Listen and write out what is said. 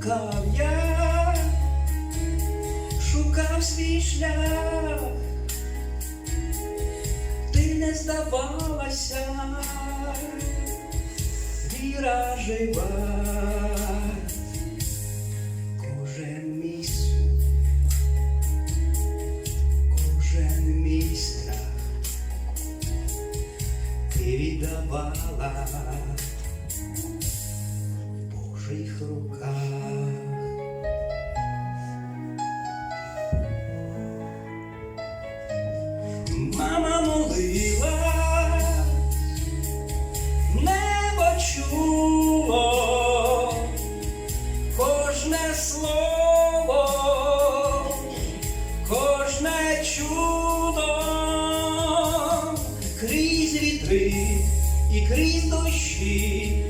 блукав я, шукав свій шлях, ти не здавалася, віра жива, кожен мій суд, кожен мій страх Божих руках. Мама молила, небо чуло, кожне слово, кожне чудо, крізь вітри і крізь дощі,